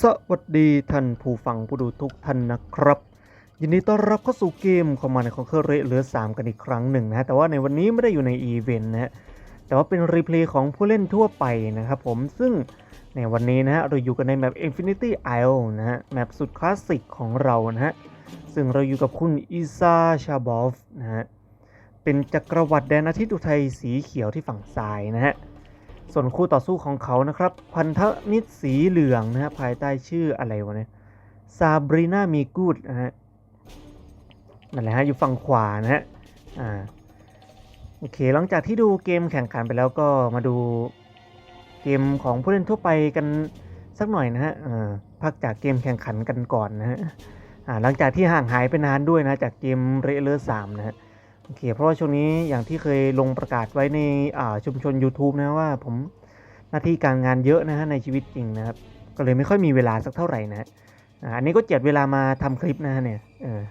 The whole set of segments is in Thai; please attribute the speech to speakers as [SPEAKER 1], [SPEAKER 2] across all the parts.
[SPEAKER 1] สวัสดีท่านผู้ฟังผู้ดูทุกท่านนะครับ ยินดีต้อนรับเข้าสู่เกมคอมมานด์คอนเคอร์เรเหลือ 3 กันอีกครั้งหนึ่งนะฮะแต่ว่าในวันนี้ไม่ได้อยู่ในอีเวนต์นะฮะแต่ว่าเป็นรีเพลย์ของผู้เล่นทั่วไปนะครับผมซึ่งในวันนี้นะฮะเราอยู่กันในแมป Infinity Isle นะฮะแมปสุดคลาสสิกของเรานะฮะซึ่งเราอยู่กับคุณอิซาชาบอฟนะฮะเป็นจักรวรรดิแดนอาทิตย์อุทัยสีเขียวที่ฝั่งซ้ายนะฮะ ส่วนคู่ต่อสู้ของเขานะครับ พันธมิตรสีเหลืองนะฮะภายใต้ชื่ออะไรวะเนี่ยซาบรีนามีกูดนะฮะนั่นแหละฮะอยู่ฝั่งขวานะฮะอ่าโอเคหลังจากที่ดูเกมแข่งขันไปแล้วก็มาดูเกมของผู้เล่นทั่วไปกันสักหน่อยนะฮะพักจากเกมแข่งขันกันก่อนนะฮะหลังจากที่ห่างหายไปนานด้วยนะจากเกมเรเลอร์สามนะฮะ อเคเพราะว่าช่วงนี้อย่างที่เคยลงประกาศไว้ในชุมชน YouTube นะว่าผมหน้าที่การงานเยอะนะฮะในชีวิตจริงนะครับ ก็เลยไม่ค่อยมีเวลาสักเท่าไหร่นะฮะอันนี้ก็เจ็ดเวลามาทำคลิปนะฮะเนี่ยเออ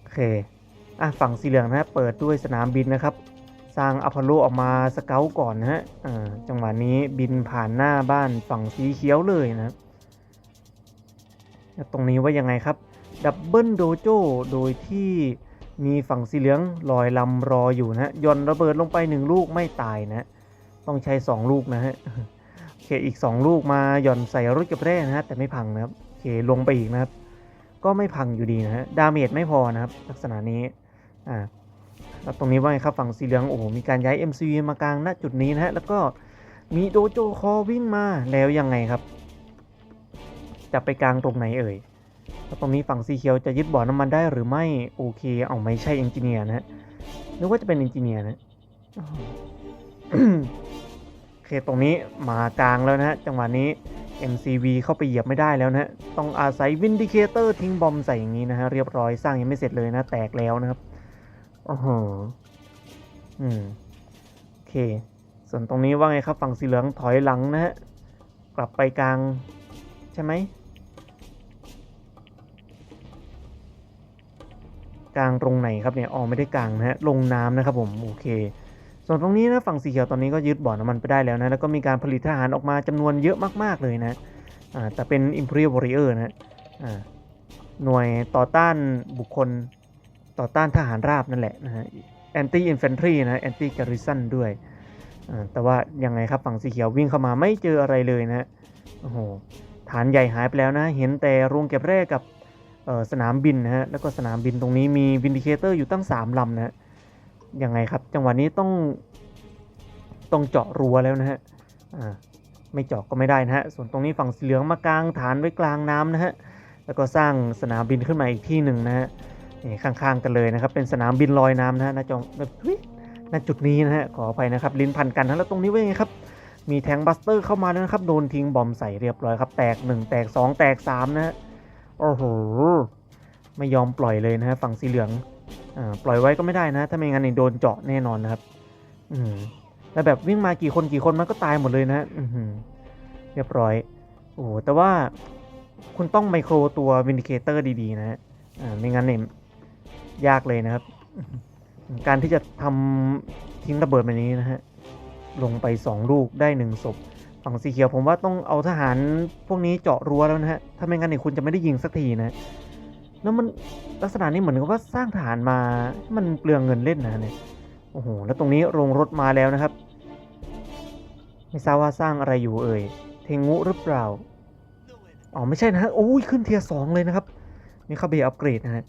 [SPEAKER 1] โอเคอะฝั่งสีเหลืองนะฮะเปิดด้วยสนามบินนะครับ สร้างอพอลโลออกมาสเกลก่อนนะฮะจังหวะนี้บินผ่านหน้าบ้านฝั่งสีเขียวเลยนะตรงนี้ว่ายังไงครับดับเบิลโดโจโดยที่ มีฝั่งสีเหลืองลอยลำรออยู่นะฮะย่อนระเบิดลงไปหนึ่งลูกไม่ตายนะ ต้องใช้สองลูกนะฮะโอเคอีกสองลูกมาหย่อนใส่รถกับแร่นะฮะแต่ไม่พังนะครับโอเคลงไปอีกนะครับ ก็ไม่พังอยู่ดีนะฮะดาเมจไม่พอนะครับ ลักษณะนี้อ่าแล้วตรงนี้ว่าไงครับฝั่งสีเหลืองโอ้โหมีการย้าย MCV มากลางณจุดนี้นะฮะแล้วก็มีโดโจคอวิ่งมาแล้วยังไงครับ จะไปกลางตรงไหนเอ่ย แล้วตรงนี้ฝั่งสีเขียวจะยึดบ่อน้ำมันได้หรือไม่โอเคเอาไม่ใช่เอนจิเนียร์นะฮะนึกว่าจะเป็นเอนจิเนียร์นะอ้โอเคตรงนี้มากลางแล้วนะฮะจังหวะนี้ MCV เข้าไปเหยียบไม่ได้แล้วนะฮะต้องอาศัยวินดิเคเตอร์ทิ้งบอมใส่อย่างนี้นะฮะเรียบร้อยสร้างยังไม่เสร็จเลยนะแตกแล้วนะครับโอ้โหอืมโอเค ส่วนตรงนี้ว่าไงครับฝั่งสีเหลืองถอยหลังนะฮะกลับไปกลาง ใช่ไหม กลางตรงไหนครับเนี่ยอ๋อไม่ได้กลางนะฮะลงน้ำนะครับผมโอเค ส่วนตรงนี้นะฝั่งสีเขียวตอนนี้ก็ยึดบ่อน้ำมันไปได้แล้วนะแล้วก็มีการผลิตทหารออกมาจำนวนเยอะมากๆเลยนะอ่าแต่เป็น Imperial Warrior นะอ่าหน่วยต่อต้านบุคคลต่อต้านทหารราบนั่นแหละนะฮะ Anti Infantry นะ Anti Garrison ด้วยอ่าแต่ว่ายังไงครับฝั่งสีเขียววิ่งเข้ามาไม่เจออะไรเลยนะโอ้โหฐานใหญ่หายไปแล้วนะ เห็นแต่โรงเก็บแร่กับ สนามบินนะฮะแล้วก็สนามบินตรงนี้มีวินดิเคเตอร์อยู่ตั้ง 3ลำนะฮะยังไงครับจังหวะนี้ต้องต้องเจาะรั้วแล้วนะฮะอ่าไม่เจาะก็ไม่ได้นะฮะส่วนตรงนี้ฝั่งสีเหลืองมากลางฐานไว้กลางน้ำนะฮะแล้วก็สร้างสนามบินขึ้นมาอีกที่หนึ่งนะฮะนี่ข้างๆกันเลยนะครับ เป็นสนามบินลอยน้ำนะฮะณจองเฮ้ยณจุดนี้นะฮะขออภัยนะครับลิ้นพันกันนะแล้วตรงนี้ว่าไงครับมีแทงบัสเตอร์เข้ามาแล้วนะครับโดนทิ้งบอมใส่เรียบร้อยครับ แตก 1 แตก 2 แตก 3 นะฮะ โอ้โห ไม่ยอมปล่อยเลยนะฮะฝั่งสีเหลืองอ่าปล่อยไว้ก็ไม่ได้นะ ถ้าไม่งั้นเนี่โดนเจาะแน่นอนนะครับ อืมแล้วแบบวิ่งมากี่คนกี่คนมันก็ตายหมดเลยนะอืเรียบร้อย โอ้โหแต่ว่าคุณต้องไมโครตัววินดิเคเตอร์ดีๆนะฮะอ่าไม่งั้นเนี่ยยากเลยนะครับ การที่จะทำทิ้งระเบิดแบบนี้นะฮะลงไป 2 ลูกได้ 1ศพ ฝั่งสีเขียวผมว่าต้องเอาทหารพวกนี้เจาะรั้วแล้วนะฮะ ถ้าไม่งั้นเนี่ยคุณจะไม่ได้ยิงสักทีนะแล้วมันลักษณะนี้เหมือนกับว่าสร้างฐานมา มันเปลืองเงินเล่นนะเนี่ย โอ้โห แล้วตรงนี้โรงรถมาแล้วนะครับ ไม่ทราบว่าสร้างอะไรอยู่เอ่ย เทงูหรือเปล่า อ๋อไม่ใช่นะฮะโอ้ยขึ้นเทียร์สองเลยนะครับ นี่เข้าไปอัปเกรดนะฮะ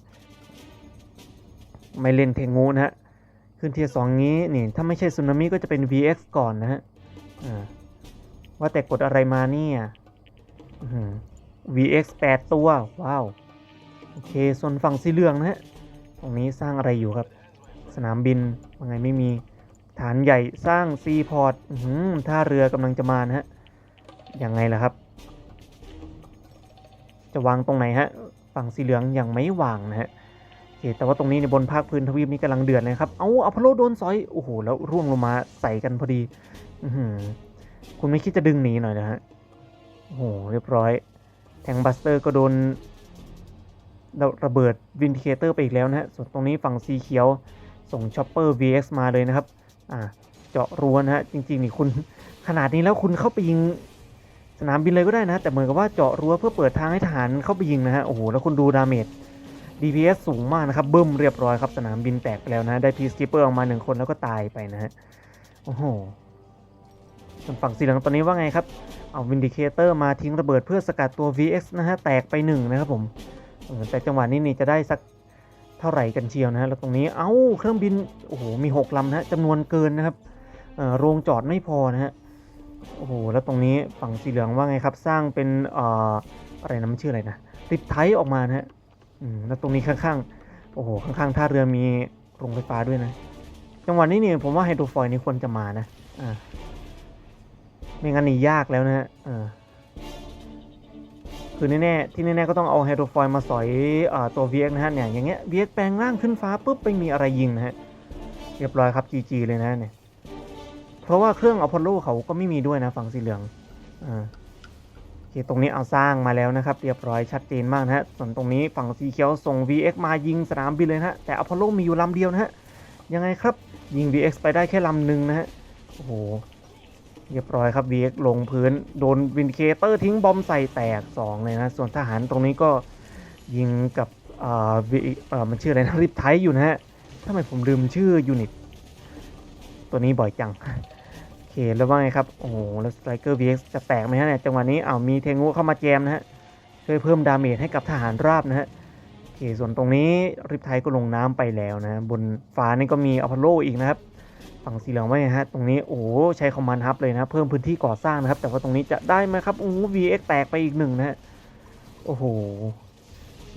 [SPEAKER 1] ไม่เล่นเทงูนะฮะ ขึ้นเทียร์สองงี้นี่ถ้าไม่ใช่สึนามิก็จะเป็น VX ก่อนนะฮะ อ่า ว่าแต่กดอะไรมาเนี่ย VX 8 ตัว ว้าว โอเค ส่วนฝั่งสีเหลืองนะฮะ ตรงนี้สร้างอะไรอยู่ครับ สนามบินว่าไงไม่มี ฐานใหญ่สร้างซีพอร์ตท่าเรือกำลังจะมานะฮะ ยังไงล่ะครับ จะวางตรงไหนฮะ ฝั่งสีเหลืองยังไม่วางนะฮะโอเคแต่ว่าตรงนี้ในบนภาคพื้นทวีปนี้กำลังเดือดเลยครับ เอาอพอลโลโดนสอย โอ้โห แล้วร่วงลงมาใส่กันพอดี อื คุณไม่คิดจะดึงหนีหน่อยนะฮะ โอ้โห เรียบร้อย แทงบัสเตอร์ก็โดนระระเบิดวินดิเคเตอร์ไปอีกแล้วนะฮะ ส่วนตรงนี้ฝั่งสีเขียว ส่งช็อปเปอร์ VX มาเลยนะครับ อ่า เจาะรั้วนะฮะ จริงๆนี่คุณขนาดนี้แล้วคุณเข้าไปยิงสนามบินเลยก็ได้นะ แต่เหมือนกับว่าเจาะรั้วเพื่อเปิดทางให้ทหารเข้าไปยิงนะฮะ โอ้โห แล้วคุณดูดาเมจ DPS สูงมากนะครับ บึ้มเรียบร้อยครับ สนามบินแตกไปแล้วนะ ได้พีซกิปเปอร์ออกมาหนึ่งคนแล้วก็ตายไปนะฮะ โอ้โห ส่วนฝั่งสีเหลืองตอนนี้ว่าไงครับ เอาวินดิเคเตอร์มาทิ้งระเบิดเพื่อสกัดตัว VX นะฮะ แตกไปหนึ่งนะครับผม แต่จังหวะนี้นี่จะได้สักเท่าไหร่กันเชียวนะฮะ แล้วตรงนี้ เอ้า เครื่องบิน โอ้โห มี 6ลำนะฮะจำนวนเกินนะครับโรงจอดไม่พอนะฮะ โอ้โห แล้วตรงนี้ฝั่งสีเหลืองว่าไงครับ สร้างเป็นเอ่ออะไรนะมันชื่ออะไรนะ ติดไทออกมานะฮะแล้วตรงนี้ข้างๆ โอ้โห ข้างๆ ท่าเรือมีโรงไฟฟ้าด้วยนะ จังหวะนี้นี่ผมว่าไฮโดรฟอยล์นี่ควรจะมานะ อ่า ไม่งั้นนี่ยากแล้วนะฮะคือแน่ๆที่แน่ๆก็ต้องเอาไฮโดรฟอยล์มาสอยอตัว VX นะฮะเนี่ยอย่างเงี้ย VX แปลงร่างขึ้นฟ้าปุ๊บไม่มีอะไรยิงนะฮะเรียบร้อยครับ GG เลยนะเนี่ยเพราะว่าเครื่องอพอลโลเขาก็ไม่มีด้วยนะฝั่งสีเหลืองอ่าโอเคตรงนี้เอาสร้างมาแล้วนะครับ เรียบร้อยชัดเจนมากนะฮะส่วนตรงนี้ฝั่งสีเขียวส่ง VX มายิงสนามบินเลยนะฮะแต่อพอลโลมีอยู่ลำเดียวนะฮะยังไงครับยิง VX ไปได้แค่ลำหนึ่งนะฮะโอ้โห เรียบร้อยครับ VX ลงพื้น โดนวินเคเตอร์ทิ้งบอมใส่แตก 2 เลยนะ ส่วนทหารตรงนี้ก็ยิงกับอ่อ V เอ่อมันชื่ออะไรนะ ริปไทอยู่นะฮะทำไมผมลืมชื่อยูนิต ตัวนี้บ่อยจัง โอเค แล้วว่าไงครับ โอ้โห แล้วสไตรเกอร์ VX จะแตกไหมฮะเนี่ยจังหวะนี้อ้าวมีเทงูเข้ามาแจมนะฮะ ช่วยเพิ่มดาเมจให้กับทหารราบนะฮะโอเค ส่วนตรงนี้ริปไทก็ลงน้ำไปแล้วนะ บนฟ้านี่ก็มีอพอลโลอีกนะครับ ฝั่งสีเหลืองไว้ฮะ ตรงนี้โอ้ใช้คอมมานด์ฮับเลยนะ เพิ่มพื้นที่ก่อสร้างนะครับ แต่ว่าตรงนี้จะได้ไหมครับโอ้ VX แตกไปอีกหนึ่งนะโอ้โห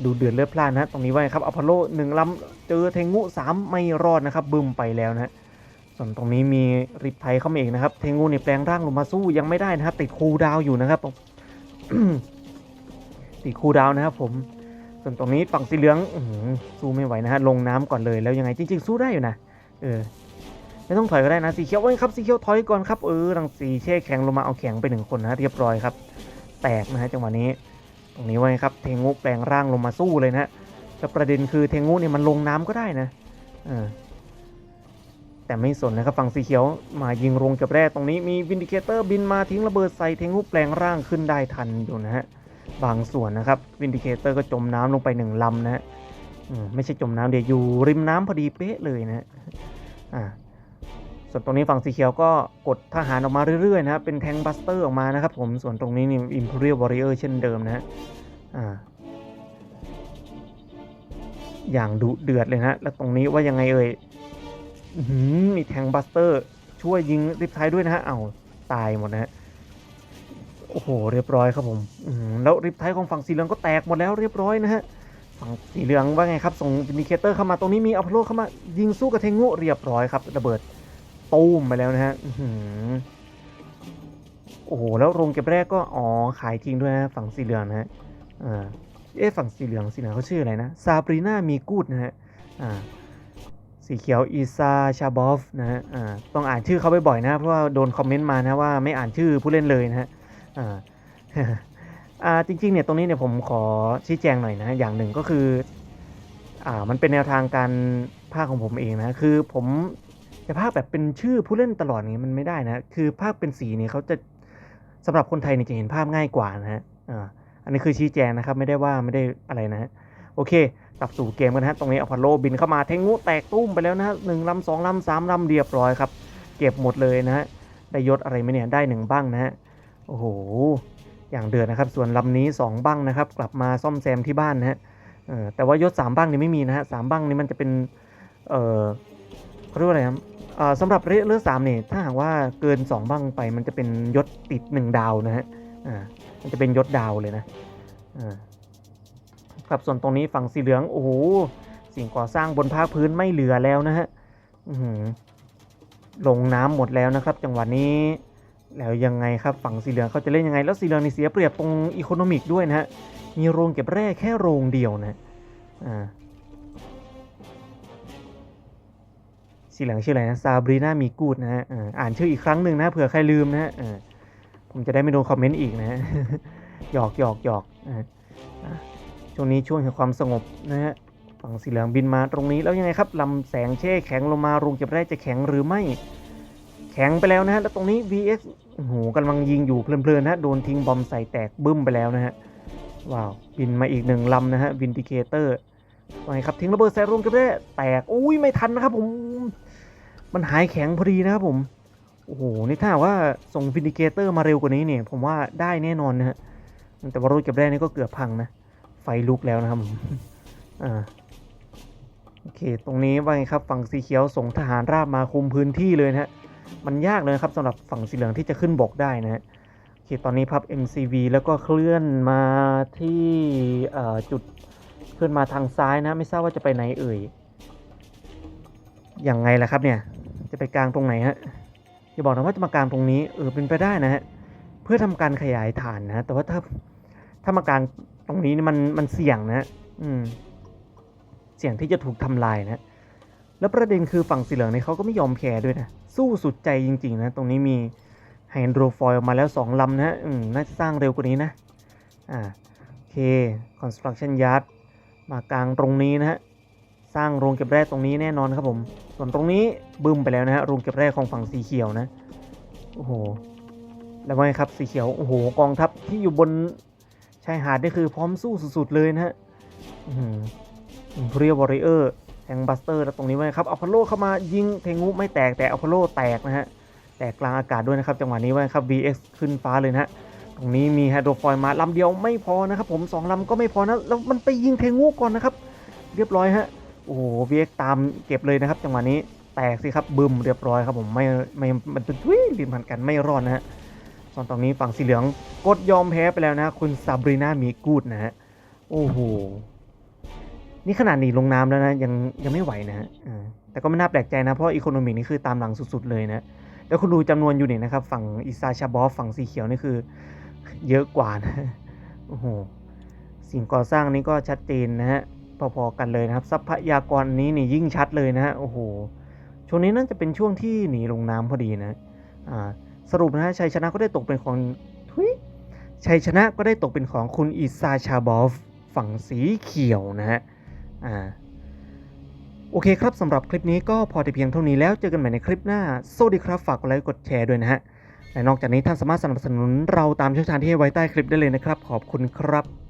[SPEAKER 1] ดูเดือดเลือดพล่านนะ ตรงนี้ไว้ครับอพอลโลหนึ่งลำเจอเทงูสามไม่รอดนะครับบึมไปแล้วนะส่วนตรงนี้มีริปไทเข้ามาอีกนะครับ เทงูนี่แปลงร่างลงมาสู้ยังไม่ได้นะครับติดคูดาวอยู่นะครับผมติดคูดาวนะครับผม ส่วนตรงนี้ฝั่งสีเหลืองอสู้ไม่ไหวนะฮะลงน้ำก่อนเลยแล้วยังไงจริง ๆ สู้ได้อยู่นะเออ ไม่ต้องถอยก็ได้นะสีเขียวไว้ครับสีเขียวถอยก่อนครับเออรังสีเช่แข็งลงมาเอาแข็งไปหนึ่งคนนะเรียบร้อยครับ แตกนะฮะจังหวะนี้ตรงนี้ไว้ครับเทงูแปลงร่างลงมาสู้เลยนะฮะแต่ประเด็นคือเทงูเนี่ยมันลงน้ำก็ได้นะเออแต่ไม่สนนะครับฝั่งสีเขียวมายิงรงเก็บแร่ตรงนี้มีวินดิเคเตอร์บินมาทิ้งระเบิดใส่เทงูแปลงร่างขึ้นได้ทันอยู่นะฮะบางส่วนนะครับวินดิเคเตอร์ก็จมน้ำลงไปหนึ่งลำนะฮะไม่ใช่จมน้ำเดี๋ยวอยู่ริมน้ำพอดีเป๊ะเลยนะฮะอ่า ส่วนตรงนี้ฝั่งสีเขียวก็กดทหารออกมาเรื่อยๆนะครับเป็นแทงบัสเตอร์ออกมานะครับผมส่วนตรงนี้นี่ Imperial Warrior เช่นเดิมนะฮะอ่าอย่างดุเดือดเลยนะแล้วตรงนี้ว่ายังไงเอ่ยมีแทงบัสเตอร์ ช่วยยิงริบท้ายด้วยนะฮะเอาตายหมดนะฮะโอ้โหเรียบร้อยครับผมแล้วริบท้ายของฝั่งสีเหลืองก็แตกหมดแล้วเรียบร้อยนะฮะฝั่งสีเหลืองว่าไงครับ ส่งอินดิเคเตอร์เข้ามาตรงนี้มีอัพโลเข้ามายิงสู้กับเทงูเรียบร้อยครับระเบิด ตูมไปแล้วนะฮะโอ้โห แล้วโรงเก็บแรกก็ อ๋อ ขายทิ้งด้วยนะฝั่งสีเหลืองนะฮะอ่าเอ๊ะฝั่งสีเหลืองสีเหลืองเขาชื่ออะไรนะซาบรีนามีกูดนะฮะอ่าสีเขียวอีซาชาบอฟนะฮะอ่าต้องอ่านชื่อเขาบ่อยๆนะ เพราะว่าโดนคอมเมนต์มานะว่าไม่อ่านชื่อผู้เล่นเลยนะฮะอ่าจริงๆเนี่ยตรงนี้เนี่ยผมขอชี้แจงหน่อยนะอย่างหนึ่งก็คืออ่ามันเป็นแนวทางการภาคของผมเองนะ คือผม จะภาคแบบเป็นชื่อผู้เล่นตลอดนี้มันไม่ได้นะ คือภาคเป็นสีเนี่ยเขาจะสำหรับคนไทยเนี่ยจะเห็นภาพง่ายกว่านะฮะอันนี้คือชี้แจงนะครับ ไม่ได้ว่าไม่ได้อะไรนะฮะโอเคกลับสู่เกมกันนะฮะตรงนี้อพอลโลบินเข้ามาเทงูแตกตุ้มไปแล้วนะฮะหนึ่งลำสองลำสามลำเรียบร้อยครับ เก็บหมดเลยนะฮะได้ยศอะไรไหมเนี่ยได้หนึ่งบ้างนะฮะโอ้โหอย่างเดือดนะครับ ส่วนลำนี้สองบ้างนะครับ กลับมาซ่อมแซมที่บ้านนะฮะแต่ว่ายศสามบ้างนี่ไม่มีนะฮะสามบ้างนี่มันจะเป็น เออเขาเรียกว่าอะไรครับ สำหรับเลือดสามเนี่ยถ้าหากว่าเกิน 2 บ้างไป มันจะเป็นยศติด 1 ดาวนะฮะอ่ามันจะเป็นยศดาวเลยนะอ่าครับส่วนตรงนี้ฝั่งสีเหลือง โอ้โหสิ่งก่อสร้างบนภาคพื้นไม่เหลือแล้วนะฮะอือหือลงน้ำหมดแล้วนะครับ จังหวะนี้แล้วยังไงครับฝั่งสีเหลืองเขาจะเล่นยังไง แล้วสีเหลืองนี่เสียเปรียบตรงอีโคโนมิกด้วยนะฮะมีโรงเก็บแร่แค่โรงเดียวนะอ่า สีเหลืองชื่ออะไรนะซาบรีนามีกูดนะฮะอ่าอ่านชื่ออีกครั้งหนึ่งนะเผื่อใครลืมนะฮะผมจะได้ไม่โดนคอมเมนต์อีกนะหยอกหยอกหยอกออช่วงนี้ช่วงแห่งความสงบนะฮะฝั่งสีเหลืองบินมาตรงนี้แล้วยังไงครับลำแสงเช่แข็งลงมาโรงเก็บแร่จะแข็งหรือไม่ แข็งไปแล้วนะฮะแล้วตรงนี้ VX โอ้โหกำลังยิงอยู่เพลินๆนะฮะโดนทิ้งบอมใส่แตกบึ้มไปแล้วนะฮะว้าวบินมาอีกหนึ่งลำนะฮะวินดิเคเตอร์ไงครับทิ้งระเบิดใส่รวมกันได้แตกอุ้ยไม่ทันนะครับผม มันหายแข็งพอดีนะครับผม โอ้โห นี่ถ้าว่าส่งวินดิเคเตอร์มาเร็วกว่านี้เนี่ย ผมว่าได้แน่นอนนะฮะ แต่ว่ารถเก็บแร่นี่ก็เกือบพังนะ ไฟลุกแล้วนะครับผมอ่าโอเค ตรงนี้ว่าไงครับ ฝั่งสีเขียวส่งทหารราบมาคุมพื้นที่เลยนะฮะ มันยากเลยนะครับสำหรับฝั่งสีเหลืองที่จะขึ้นบกได้นะฮะโอเค ตอนนี้พับ MCV แล้วก็เคลื่อนมาที่จุดเคลื่อนมาทางซ้ายนะ ไม่ทราบว่าจะไปไหนเอ่ย ยังไงล่ะครับเนี่ย จะไปกลางตรงไหนฮะอย่าบอกนะว่าจะมากลางตรงนี้เออเป็นไปได้นะฮะเพื่อทำการขยายฐานนะแต่ว่าถ้าถ้ามากลางตรงนี้นี่มันมันเสี่ยงนะอืมเสี่ยงที่จะถูกทำลายนะ แล้วประเด็นคือฝั่งสีเหลืองนี่เขาก็ไม่ยอมแพ้ด้วยนะ สู้สุดใจจริง ๆ นะ ตรงนี้มีไฮโดรฟอยล์มาแล้ว 2 ลำนะอืมน่าจะสร้างเร็วกว่านี้นะ อ่า โอเค construction yard มากลางตรงนี้นะฮะ สร้างโรงเก็บแร่ตรงนี้แน่นอนครับผม ส่วนตรงนี้บึ้มไปแล้วนะฮะโรงเก็บแร่ของฝั่งสีเขียวนะโอ้โหแล้วว่าไงครับสีเขียวโอ้โหกองทัพที่อยู่บนชายหาดนี่คือพร้อมสู้สุดๆเลยนะฮะเรียลวอริเออร์แทงบัสเตอร์แล้วตรงนี้ไว้ครับอพอลโลเข้ามายิงเทงูไม่แตกแต่อพอลโลแตกนะฮะแตกกลางอากาศด้วยนะครับจังหวะนี้ไว้ครับ VX ขึ้นฟ้าเลยนะฮะตรงนี้มีไฮโดรฟอยมาลำเดียวไม่พอนะครับผมสองลำก็ไม่พอนะแล้วมันไปยิงเทงูก่อนนะครับ เรียบร้อยฮะ โอ้โห VX ตามเก็บเลยนะครับ จังหวะนี้แตกสิครับบึมเรียบร้อยครับผมไม่ไม่มันเป็นทุยริมพันกันไม่รอดนะฮะส่วนตรงนี้ฝั่งสีเหลืองกดยอมแพ้ไปแล้วนะคุณซาบรีนามีกูดนะฮะโอ้โหนี่ขนาดหนีลงน้ำแล้วนะยังยังไม่ไหวนะฮะอ่าแต่ก็ไม่น่าแปลกใจนะเพราะอีโคโนมิกนี่คือตามหลังสุดๆเลยนะแล้วคุณดูจำนวนอยู่เนี่ยนะครับฝั่งอิซาชาบอฟฝั่งสีเขียวนี่คือเยอะกว่านะโอ้โหสิ่งก่อสร้างนี้ก็ชัดเจนนะฮะ พอๆกันเลยนะครับ ทรัพยากรนี้นี่ยิ่งชัดเลยนะฮะโอ้โหช่วงนี้น่าจะเป็นช่วงที่หนีลงน้ำพอดีนะอ่าสรุปนะฮะชัยชนะก็ได้ตกเป็นของทุยชัยชนะก็ได้ตกเป็นของคุณอิซาชาบอฟฝั่งสีเขียวนะฮะอ่าโอเคครับสำหรับคลิปนี้ก็พอแต่เพียงเท่านี้แล้วเจอกันใหม่ในคลิปหน้าสวัสดีครับฝากกดไลค์กดแชร์ด้วยนะฮะและนอกจากนี้ท่านสามารถสนับสนุนเราตามช่องทางที่ให้ไว้ใต้คลิปได้เลยนะครับ ขอบคุณครับ